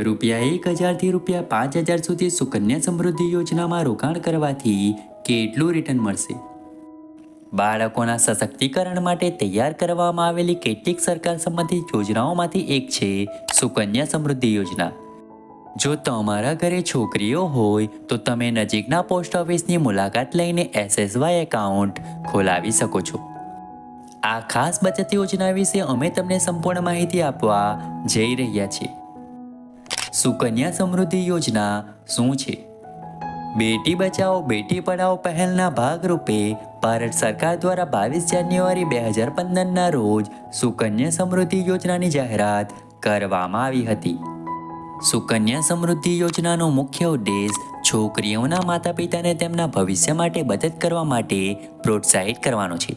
રૂપિયા એક હજારથી રૂપિયા પાંચ હજાર સુધી સુકન્યા સમૃદ્ધિ યોજનામાં રોકાણ કરવાથી કેટલું રિટર્ન મળશે? બાળકોના સશક્તિકરણ માટે તૈયાર કરવામાં આવેલી કેટલીક સરકાર સંબંધિત યોજનાઓમાંથી એક છે સુકન્યા સમૃદ્ધિ યોજના. જો તમારા ઘરે છોકરીઓ હોય, તો તમે નજીકના પોસ્ટ ઓફિસની મુલાકાત લઈને એસએસવાય એકાઉન્ટ ખોલાવી શકો છો. આ ખાસ બચત યોજના વિશે અમે તમને સંપૂર્ણ માહિતી આપવા જઈ રહ્યા છીએ. સુકન્યા સમૃદ્ધિ યોજના શું છે? બેટી બચાવો બેટી પઢાઓ પહેલના ભાગરૂપે ભારત સરકાર દ્વારા બાવીસ જાન્યુઆરી બે હજાર પંદરના રોજ સુકન્યા સમૃદ્ધિ યોજનાની જાહેરાત કરવામાં આવી હતી. સુકન્યા સમૃદ્ધિ યોજનાનો મુખ્ય ઉદ્દેશ છોકરીઓના માતા પિતાને તેમના ભવિષ્ય માટે બચત કરવા માટે પ્રોત્સાહિત કરવાનો છે.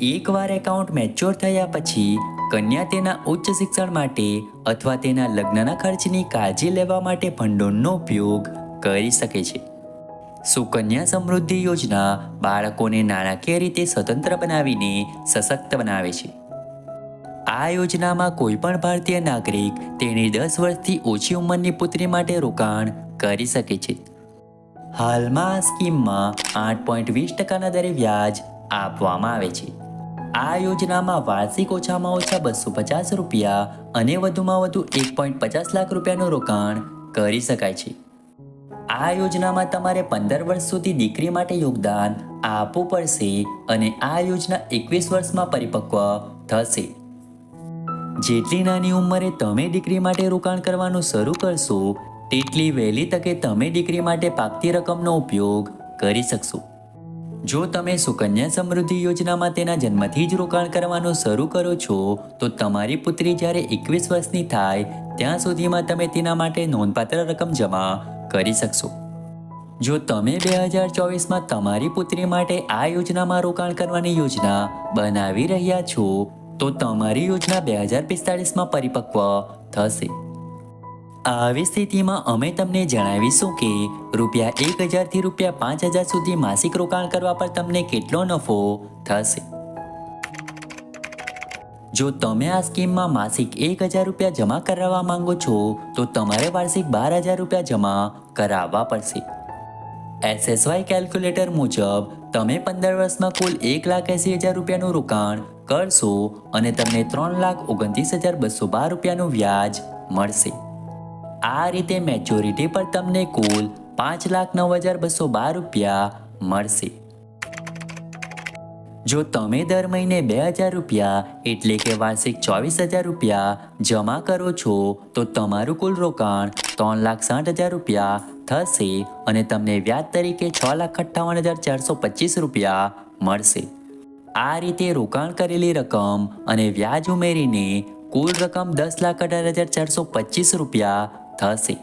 એકવાર એકાઉન્ટ મેચ્યોર થયા પછી કન્યા તેના ઉચ્ચ શિક્ષણ માટે અથવા તેના લગ્નના ખર્ચની કાળજી લેવા માટે ભંડોળનો ઉપયોગ કરી શકે છે. સુકન્યા સમૃદ્ધિ યોજના બાળકોને નાણાકીય રીતે સ્વતંત્ર બનાવીને સશક્ત બનાવે છે. આ યોજનામાં કોઈપણ ભારતીય નાગરિક તેની દસ વર્ષથી ઓછી ઉંમરની પુત્રી માટે રોકાણ કરી શકે છે. હાલમાં આ સ્કીમમાં આઠ પોઈન્ટ વીસ ટકાના દરે વ્યાજ આપવામાં આવે છે. આ યોજનામાં વાર્ષિક ઓછામાં ઓછા બસો પચાસ રૂપિયા અને વધુમાં વધુ એક પોઈન્ટ પચાસ લાખ રૂપિયાનું રોકાણ કરી શકાય છે. આ યોજનામાં તમારે પંદર વર્ષ સુધી દીકરી માટે યોગદાન આપવું પડશે અને આ યોજના એકવીસ વર્ષમાં પરિપક્વ થશે. જેટલી નાની ઉંમરે તમે દીકરી માટે રોકાણ કરવાનું શરૂ કરશો, તેટલી વહેલી તકે તમે દીકરી માટે પાકતી રકમનો ઉપયોગ કરી શકશો. જો તમે સુકન્યા સમૃદ્ધિ યોજનામાં તેના જન્મથી જ રોકાણ કરવાનું શરૂ કરો છો, તો તમારી પુત્રી જ્યારે એકવીસ વર્ષની થાય, ત્યાં સુધીમાં તમે તેના માટે નોંધપાત્ર રકમ જમા કરી શકશો. જો તમે બે હજાર ચોવીસમાં તમારી પુત્રી માટે આ યોજનામાં રોકાણ કરવાની યોજના બનાવી રહ્યા છો, તો તમારી યોજના બે હજાર પિસ્તાળીસમાં પરિપક્વ થશે. આવી સ્થિતિમાં અમે તમને જણાવીશું કે રૂપિયા એક હજારથી રૂપિયા પાંચ હજાર સુધી માસિક રોકાણ કરવા પર તમને કેટલો નફો થશે? જો તમે આ સ્કીમમાં માસિક એક હજાર રૂપિયા જમા કરાવવા માંગો છો, તો તમારે વાર્ષિક બાર હજાર રૂપિયા જમા કરાવવા પડશે. એસએસવાય કેલ્ક્યુલેટર મુજબ, તમે પંદર વર્ષમાં કુલ એક લાખ એંસી હજાર રૂપિયાનું રોકાણ કરશો અને તમને ત્રણ લાખ ઓગણત્રીસ હજાર બસો બાર રૂપિયાનું વ્યાજ મળશે. આ રીતે મેચ્યોરિટી પર તમને કુલ પાંચ લાખ નવ હજાર બસો બાર રૂપિયા મળશે. જો તમે દર મહિને બે હજાર રૂપિયા એટલે કે વાર્ષિક ચોવીસ હજાર રૂપિયા જમા કરો છો, તો તમારું કુલ રોકાણ ત્રણ લાખ સાઠ હજાર રૂપિયા થશે અને તમને વ્યાજ તરીકે છ લાખ અઠ્ઠાવન હજાર ચારસો પચીસ રૂપિયા મળશે. આ રીતે રોકાણ કરેલી રકમ અને વ્યાજ ઉમેરીને કુલ રકમ દસ લાખ અઢાર હજાર ચારસો પચીસ રૂપિયા થશે.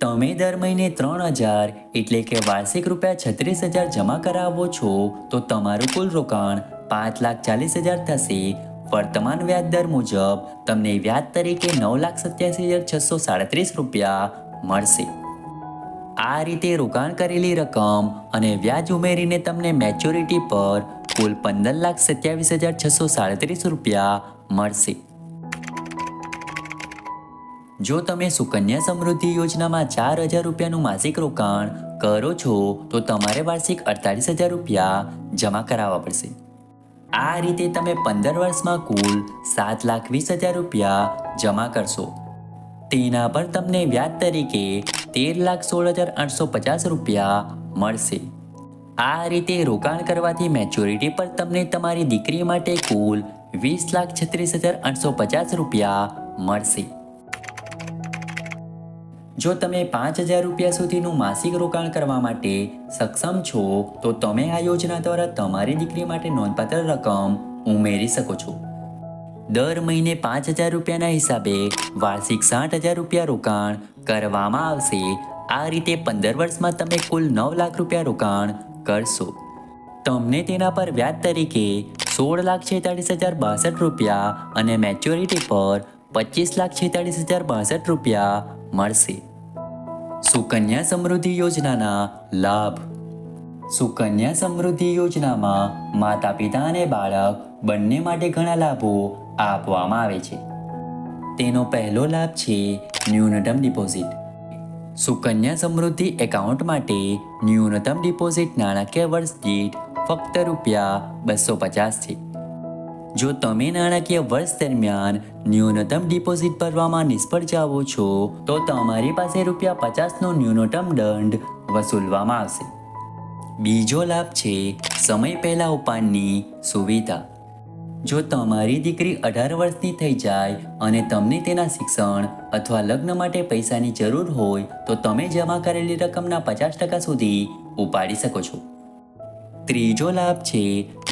તમે દર મહિને ત્રણ હજાર એટલે કે વાર્ષિક રૂપિયા છત્રીસ હજાર જમા કરાવો છો, તો તમારું કુલ રોકાણ પાંચ લાખ ચાલીસ હજાર થશે. વર્તમાન વ્યાજ દર મુજબ તમને વ્યાજ તરીકે નવ લાખ સત્યાસી હજાર છસો સાડત્રીસ રૂપિયા મળશે. આ રીતે રોકાણ કરેલી રકમ અને વ્યાજ ઉમેરીને તમને મેચ્યોરિટી પર કુલ પંદર લાખ સત્યાવીસ હજાર છસો સાડત્રીસ રૂપિયા મળશે. જો તમે સુકન્યા સમૃદ્ધિ યોજનામાં ચાર હજાર રૂપિયાનું માસિક રોકાણ કરો છો, તો તમારે વાર્ષિક અડતાલીસ હજાર રૂપિયા જમા કરાવવા પડશે. આ રીતે તમે પંદર વર્ષમાં કુલ સાત લાખ વીસ હજાર રૂપિયા જમા કરશો. તેના પર તમને વ્યાજ તરીકે તેર લાખ સોળ હજાર આઠસો પચાસ રૂપિયા મળશે. આ રીતે રોકાણ કરવાથી મેચ્યોરિટી પર તમને તમારી દીકરી માટે કુલ વીસ લાખ છત્રીસ હજાર આઠસો પચાસ રૂપિયા મળશે. જો તમે પાંચ હજાર રૂપિયા સુધીનું માસિક રોકાણ કરવા માટે સક્ષમ છો, તો તમે આ યોજના દ્વારા તમારી દીકરી માટે નોંધપાત્ર રકમ ઉમેરી શકો છો. દર મહિને પાંચ હજાર રૂપિયાના હિસાબે વાર્ષિક સાઠ હજાર રૂપિયા રોકાણ કરવામાં આવશે. આ રીતે પંદર વર્ષમાં તમે કુલ નવ લાખ રૂપિયા રોકાણ કરશો. તમને તેના પર વ્યાજ તરીકે સોળ લાખ છેતાળીસ હજાર બાસઠ રૂપિયા અને મેચ્યોરિટી પર પચીસ લાખ છેતાળીસ હજાર બાસઠ રૂપિયા મળશે. સુકન્યા સમૃદ્ધિ યોજનાના લાભ. સુકન્યા સમૃદ્ધિ યોજનામાં માતા પિતા અને બાળક બંને માટે ઘણા લાભો આપવામાં આવે છે. તેનો પહેલો લાભ છે ન્યૂનતમ ડિપોઝિટ. સુકન્યા સમૃદ્ધિ એકાઉન્ટ માટે ન્યૂનતમ ડિપોઝિટ નાણાકીય વર્ષ દીઠ ફક્ત રૂપિયા બસો પચાસ છે. જો તમે નાણાકીય વર્ષ દરમિયાન ન્યૂનતમ ડિપોઝિટ ભરવામાં નિષ્ફળ જાઓ છો, તો તમારી પાસે રૂપિયા પચાસનો ન્યૂનતમ દંડ વસૂલવામાં આવશે. બીજો લાભ છે સમય પહેલાં ઉપાડની સુવિધા. જો તમારી દીકરી અઢાર વર્ષની થઈ જાય અને તમને તેના શિક્ષણ અથવા લગ્ન માટે પૈસાની જરૂર હોય, તો તમે જમા કરેલી રકમના પચાસ ટકા સુધી ઉપાડી શકો છો. ત્રીજો લાભ છે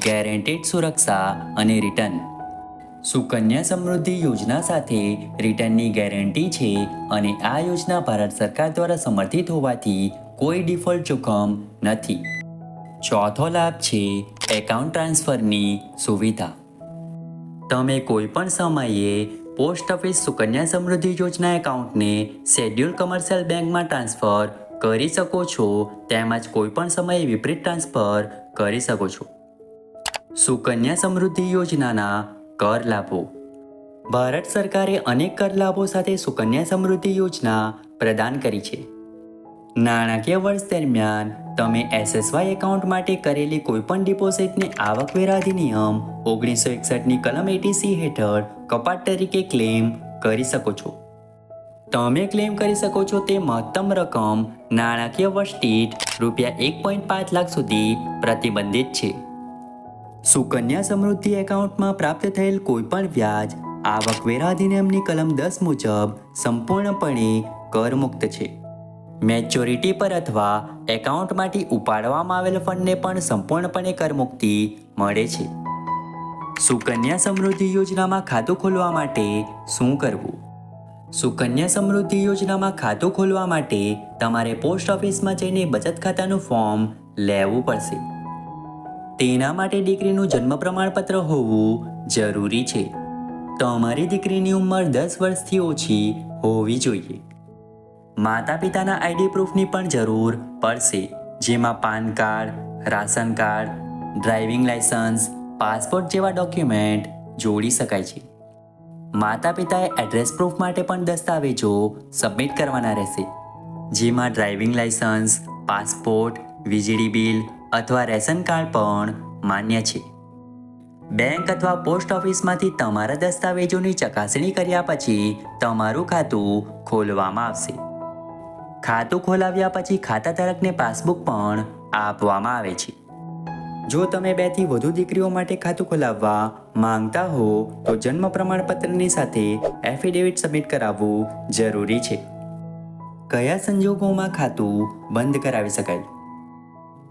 ગેરેન્ટેડ સુરક્ષા અને રિટર્ન સુકન્યા સમૃદ્ધિ યોજના સાથે રિટર્નની ગેરંટી છે અને આ યોજના ભારત સરકાર દ્વારા સમર્થિત હોવાથી કોઈ ડિફોલ્ટ જોખમ નથી. ચોથો લાભ છે એકાઉન્ટ ટ્રાન્સફરની સુવિધા. તમે કોઈ પણ સમયે પોસ્ટ ઓફિસ સુકન્યા સમૃદ્ધિ યોજના એકાઉન્ટને શેડ્યુલ કમર્શિયલ બેંકમાં ટ્રાન્સફર કરી શકો છો, તેમજ કોઈપણ સમયે વિપરીત ટ્રાન્સફર કરી શકો છો. સુકન્યા સમૃદ્ધિ યોજનાના કર લાભો. ભારત સરકારે અનેક કર લાભો સાથે સુકન્યા સમૃદ્ધિ યોજના પ્રદાન કરી છે. નાણાકીય વર્ષ દરમિયાન તમે એસએસવાય એકાઉન્ટ માટે કરેલી કોઈપણ ડિપોઝિટને આવકવેરા અધિનિયમ ઓગણીસો એકસઠની કલમ એટીસી હેઠળ કપાત તરીકે ક્લેમ કરી શકો છો. તમે ક્લેમ કરી શકો છો તે મહત્તમ રકમ નાણાકીય વર્ષ દીઠ રૂપિયા એક પોઈન્ટ પાંચ લાખ સુધી પ્રતિબંધિત છે. સુકન્યા સમૃદ્ધિ એકાઉન્ટમાં પ્રાપ્ત થયેલ કોઈપણ વ્યાજ આવકવેરા અધિનિયમની કલમ દસ મુજબ સંપૂર્ણપણે કરમુક્ત છે. મેચ્યોરિટી પર અથવા એકાઉન્ટમાંથી ઉપાડવામાં આવેલ ફંડને પણ સંપૂર્ણપણે કરમુક્તિ મળે છે. સુકન્યા સમૃદ્ધિ યોજનામાં ખાતું ખોલવા માટે શું કરવું? સુકન્યા સમૃદ્ધિ યોજનામાં ખાતું ખોલવા માટે તમારે પોસ્ટ ઓફિસમાં જઈને બચત ખાતાનું ફોર્મ લેવું પડશે. તેના માટે દીકરીનું જન્મ પ્રમાણપત્ર હોવું જરૂરી છે. તમારી દીકરીની ઉંમર દસ વર્ષથી ઓછી હોવી જોઈએ. માતા પિતાના આઈડી પ્રૂફની પણ જરૂર પડશે, જેમાં PAN card, ration card, driving licence passport જેવા ડોક્યુમેન્ટ જોડી શકાય છે. માતા પિતાએ એડ્રેસ પ્રૂફ માટે પણ દસ્તાવેજો સબમિટ કરવાના રહેશે. જેમાં ડ્રાઇવિંગ લાયસન્સ પાસપોર્ટ વીજળી બિલ અથવા રેશન કાર્ડ પણ માન્ય છે. બેંક અથવા પોસ્ટ ઓફિસમાંથી તમારા દસ્તાવેજોની ચકાસણી કર્યા પછી તમારું ખાતું ખોલવામાં આવશે. ખાતું ખોલાવ્યા પછી ખાતા ધારકને પાસબુક પણ આપવામાં આવે છે. જો તમે બેથી વધુ દીકરીઓ માટે ખાતું ખોલાવવા માંગતા હો તો જન્મ પ્રમાણપત્રની સાથે એફિડેવિટ સબમિટ કરાવવું જરૂરી છે. કયા સંજોગોમાં ખાતું બંધ કરાવી શકાય?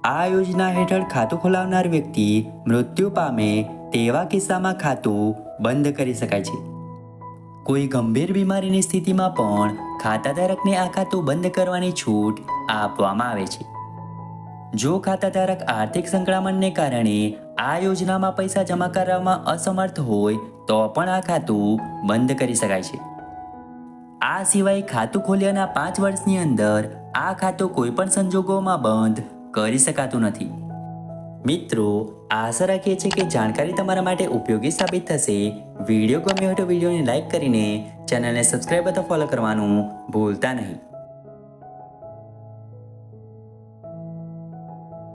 આ યોજના હેઠળ ખાતું ખોલાવનાર વ્યક્તિ મૃત્યુ પામે તેવા કિસ્સામાં ખાતું બંધ કરી શકાય છે. કોઈ ગંભીર બીમારીની સ્થિતિમાં પણ ખાતાધારકને આ ખાતું બંધ કરવાની છૂટ આપવામાં આવે છે. જો ખાતાધારક આર્થિક સંકળામણને કારણે આ યોજનામાં પૈસા જમા કરવામાં અસમર્થ હોય તો પણ આ ખાતું બંધ કરી શકાય છે. આ સિવાય ખાતું ખોલ્યાના પાંચ વર્ષની અંદર આ ખાતું કોઈ પણ સંજોગોમાં બંધ કરી શકાતું નથી. મિત્રો, આશા રાખીએ છીએ કે જાણકારી તમારા માટે ઉપયોગી સાબિત થશે. વીડિયો ગમ્યો હોય તો વિડીયોને લાઇક કરીને ચેનલને સબસ્ક્રાઈબ અથવા ફોલો કરવાનું ભૂલતા નહીં.